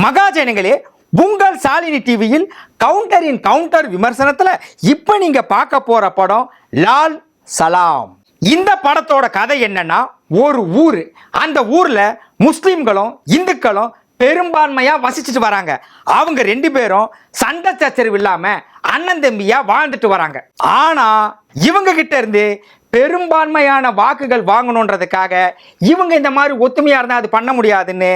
மகாஜனங்களே உங்கள் சாலினி டிவியில் கவுண்டரின் கவுண்டர் விமர்சனத்தில் இப்போ நீங்கள் பார்க்க போகிற படம் லால் சலாம். இந்த படத்தோட கதை என்னன்னா ஒரு ஊர் அந்த ஊரில் முஸ்லீம்களும் இந்துக்களும் பெரும்பான்மையாக வசிச்சுட்டு வராங்க. அவங்க ரெண்டு பேரும் சண்டை சச்சரவு இல்லாமல் அண்ணன் தம்பியாக வாழ்ந்துட்டு வராங்க. ஆனால் இவங்க கிட்ட இருந்து பெரும்பான்மையான வாக்குகள் வாங்கணுன்றதுக்காக இவங்க இந்த மாதிரி ஒத்துமையாக இருந்தால் அது பண்ண முடியாதுன்னு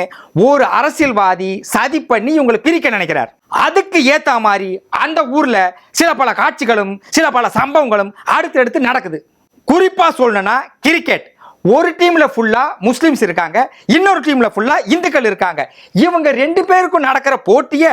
ஒரு அரசியல்வாதி சதி பண்ணி இவங்களை பிரிக்க நினைக்கிறார். அதுக்கு ஏற்ற மாதிரி அந்த ஊரில் சில பல காட்சிகளும் சில பல சம்பவங்களும் அடுத்தடுத்து நடக்குது. குறிப்பாக சொல்லணும்னா கிரிக்கெட் ஒரு டீம்ல ஃபுல்லா முஸ்லிம்ஸ் இருக்காங்க இன்னொரு டீம்ல ஃபுல்லா இந்துக்கள் இருக்காங்க. இவங்க ரெண்டு பேருக்கும் நடக்கிற போட்டிய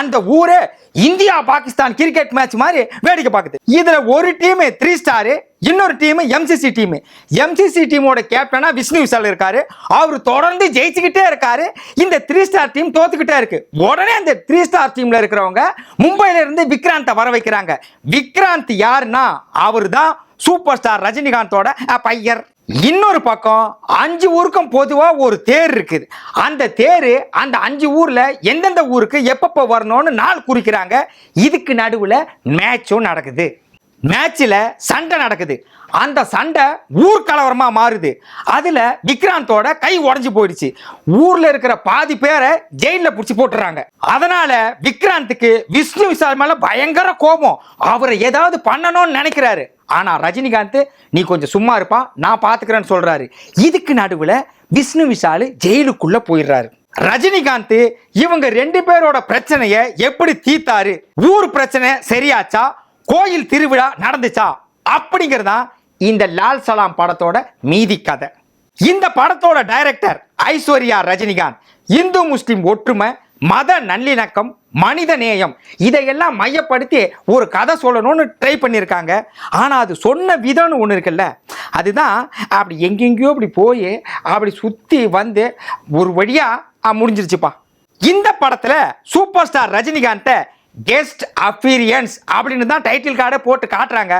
அந்த ஊரே இந்தியா பாகிஸ்தான் கிரிக்கெட் மேட்ச் மாதிரி வேடிக்கை பார்க்குது. இதுல ஒரு டீம் த்ரீ ஸ்டாரு இன்னொரு டீம் எம்சிசி டீம் எம்சிசி டீமோட கேப்டனா விஷ்ணு விஷால் இருக்காரு. அவர் தொடர்ந்து ஜெயிச்சுக்கிட்டே இருக்காரு. இந்த த்ரீ ஸ்டார் டீம் தோத்துக்கிட்டே இருக்கு. உடனே அந்த த்ரீ ஸ்டார் டீம்ல இருக்கிறவங்க மும்பைல இருந்து விக்ராந்தை வர வைக்கிறாங்க. விக்ராந்த் யாருன்னா அவர் தான் சூப்பர் ஸ்டார் ரஜினிகாந்தோட பையர். இன்னொரு பக்கம் அஞ்சு ஊருக்கும் பொதுவாக ஒரு தேர் இருக்குது. அந்த தேர் அந்த அஞ்சு ஊரில் எந்தெந்த ஊருக்கு எப்பப்போ வரணும்னு நாள் குறிக்கிறாங்க. இதுக்கு நடுவில் மேட்சும் நடக்குது. மேட்சில் சண்டை நடக்குது. அந்த சண்டை ஊர் கலவரமா மாறுது. அதுல விக்ராந்தோட கை உடஞ்சி போயிடுச்சு. ஊர்ல இருக்கிற பாதி பேரை ஜெயில பிடிச்சி போட்டுறாங்க. அதனால விக்ராந்துக்கு விஷ்ணு விசால் மேல பயங்கர கோபம். அவரை ஏதாவது பண்ணணும்னு நினைக்கிறாரு. ஆனால் ரஜினிகாந்த் நீ கொஞ்சம் சும்மா இருப்பா நான் பார்த்துக்கிறேன்னு சொல்கிறாரு இதுக்கு நடுவில் விஷ்ணு விஷால் ஜெயிலுக்குள்ளே போயிடுறாரு. ரஜினிகாந்த் இவங்க ரெண்டு பேரோட பிரச்சனையை எப்படி தீர்த்தாரு? ஊர் பிரச்சனை சரியாச்சா? கோயில் திருவிழா நடந்துச்சா? அப்படிங்கிறதா இந்த லால் சலாம் படத்தோட மீதி கதை. இந்த படத்தோட டைரக்டர் ஐஸ்வர்யா ரஜினிகாந்த். இந்து முஸ்லிம் ஒற்றுமை மத நல்லிணக்கம் மனித நேயம் இதையெல்லாம் மையப்படுத்தி ஒரு கதை சொல்லணும்னு ட்ரை பண்ணியிருக்காங்க ஆனால் அது சொன்ன விதம்னு ஒன்று இருக்குல்ல. அதுதான் அப்படி எங்கெங்கேயோ அப்படி போய் அப்படி சுற்றி வந்து ஒரு வழியாக முடிஞ்சிருச்சுப்பா. இந்த படத்தில் சூப்பர் ஸ்டார் ரஜினிகாந்தை கெஸ்ட் அஃபீரியன்ஸ் அப்படின்னு தான் டைட்டில் கார்டை போட்டு காட்டுறாங்க.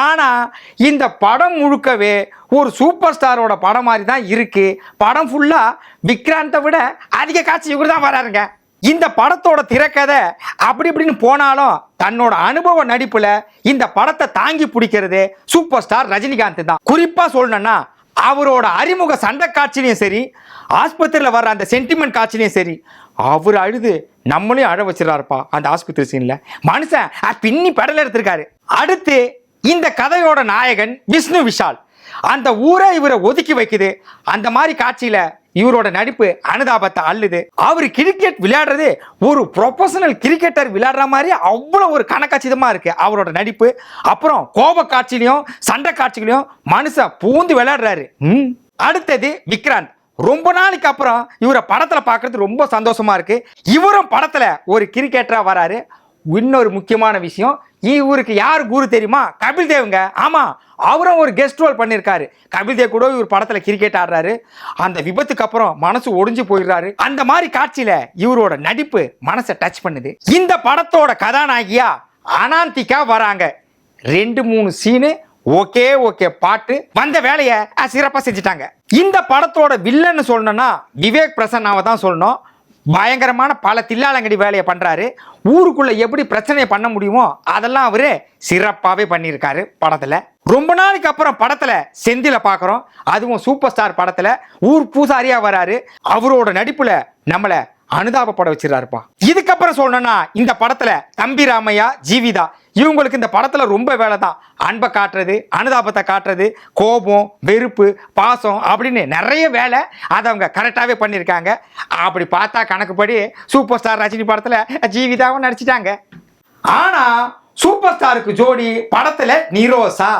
ஆனால் இந்த படம் முழுக்கவே ஒரு சூப்பர் ஸ்டாரோட படம் மாதிரி தான் இருக்குது படம் ஃபுல்லாக விக்ராந்தை விட அதிக காட்சி இவர் தான் வராருங்க. இந்த படத்தோட திரைக்கதை அப்படி இப்படின்னு போனாலும் தன்னோட அனுபவ நடிப்புல இந்த படத்தை தாங்கி பிடிக்கிறது சூப்பர் ஸ்டார் ரஜினிகாந்த் தான். குறிப்பா சொல்லணும்னா அவரோட அறிமுக சண்டை காட்சிலையும் சரி ஆஸ்பத்திரியில் வர்ற அந்த சென்டிமெண்ட் காட்சிலையும் சரி அவர் அழுது நம்மளையும் அழ வச்சிடறாருப்பா அந்த ஆஸ்பத்திரி சீன்ல மனுஷன் பின்னி படல எடுத்திருக்காரு. அடுத்து இந்த கதையோட நாயகன் விஷ்ணு விஷால். அந்த ஊரை இவரை ஒதுக்கி வைக்குது. அந்த மாதிரி காட்சியில இவரோட நடிப்பு அனுதாபத்தை அள்ளுது. அவர் கிரிக்கெட் விளையாடுறது ஒரு ப்ரொஃபஷனல் கிரிக்கெட்டர் விளையாடுற மாதிரி அவ்வளோ ஒரு கணக்காட்சிதமாக இருக்கு அவரோட நடிப்பு. அப்புறம் கோப காட்சிலையும் சண்டை காட்சிகளையும் மனுஷன் பூந்து விளையாடுறாரு. ம். அடுத்தது விக்ராந்த். ரொம்ப நாளைக்கு அப்புறம் இவரை படத்தில் பார்க்கறது ரொம்ப சந்தோஷமா இருக்கு. இவரும் படத்தில் ஒரு கிரிக்கெட்டராக வராரு. இன்னொரு முக்கியமான விஷயம் இவருக்கு யார் குரு தெரியுமா? கபில் தேவுங்க. ஆமாம் அவரும் ஒரு கெஸ்ட் ரோல் பண்ணியிருக்காரு கபில் தேவ் கூட இவர் படத்தில் கிரிக்கெட் ஆடுறாரு. அந்த விபத்துக்கு அப்புறம் மனசு ஒடிஞ்சு போயிடுறாரு. அந்த மாதிரி காட்சியில் இவரோட நடிப்பு மனசை டச் பண்ணுது. இந்த படத்தோட கதாநாயகியா அனாந்திகா வராங்க. ரெண்டு மூணு சீனு ஓகே ஓகே பாட்டு. வந்த வேலையை சிறப்பாக செஞ்சுட்டாங்க. இந்த படத்தோட வில்லன்னு சொல்லணும்னா விவேக் பிரசன்னாவை தான் சொல்லணும். பயங்கரமான பல தில்லாலங்கடி வேலையை பண்ணுறாரு ஊருக்குள்ளே எப்படி பிரச்சனையை பண்ண முடியுமோ அதெல்லாம் அவர் சிறப்பாகவே பண்ணியிருக்காரு படத்தில். ரொம்ப நாளைக்கு அப்புறம் படத்தில் செந்தில பார்க்குறோம் அதுவும் சூப்பர் ஸ்டார் படத்தில் ஊர் பூசாரியாக வராரு. அவரோட நடிப்பில் நம்மளை அனுதாபப்பட வச்சிடறாருப்பா. இதுக்கப்புறம் சொல்லணும்னா இந்த படத்தில் தம்பி ராமையா ஜீவிதா இவங்களுக்கு இந்த படத்தில் ரொம்ப வேலை தான் அன்பை காட்டுறது அனுதாபத்தை காட்டுறது கோபம் வெறுப்பு பாசம் அப்படின்னு நிறைய வேலை அதை அவங்க கரெக்டாகவே பண்ணியிருக்காங்க. அப்படி பார்த்தா கணக்குப்படி சூப்பர் ஸ்டார் ரஜினி படத்தில் ஜீவிதாவும் நடிச்சிட்டாங்க. ஆனால் சூப்பர் ஸ்டாருக்கு ஜோடி படத்தில் நீரோசா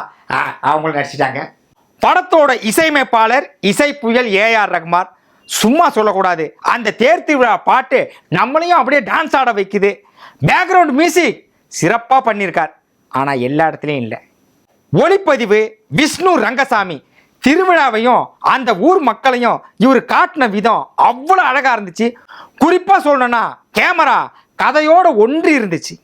அவங்களும் நடிச்சிட்டாங்க. படத்தோட இசையமைப்பாளர் இசை புயல் ஏஆர் ரகுமார். சும்மா சொல்லக்கூடாது. அந்த தேர் திருவிழா பாட்டு நம்மளையும் அப்படியே டான்ஸ் ஆட வைக்குது. பேக்ரவுண்ட் மியூசிக் சிறப்பாக பண்ணியிருக்கார் ஆனால் எல்லா இடத்துலையும் இல்லை. ஒளிப்பதிவு விஷ்ணு ரங்கசாமி. திருவிழாவையும் அந்த ஊர் மக்களையும் இவர் காட்டின விதம் அவ்வளோ அழகாக இருந்துச்சு. குறிப்பாக சொல்லணும்னா கேமரா கதையோடு ஒன்றி இருந்துச்சு.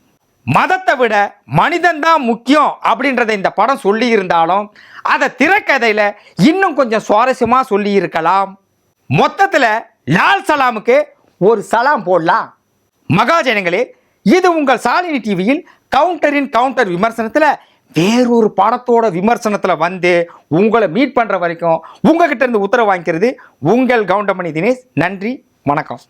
மதத்தை விட மனிதன் தான் முக்கியம் அப்படின்றத இந்த படம் சொல்லி இருந்தாலும் அதை திரைக்கதையில் இன்னும் கொஞ்சம் சுவாரஸ்யமாக சொல்லி இருக்கலாம். மொத்தத்தில் லால் சலாமுக்கு ஒரு சலாம் போடலாம். மகாஜனங்களே இது உங்கள் சாலினி டிவியில் கவுண்டரின் கவுண்டர் விமர்சனத்தில் வேறொரு படத்தோட விமர்சனத்தில் வந்து உங்களை மீட் பண்ணுற வரைக்கும் உங்ககிட்ட இருந்து உத்தரவு வாங்கிக்கிறது உங்கள் கவுண்டமணி தினேஷ். நன்றி வணக்கம்.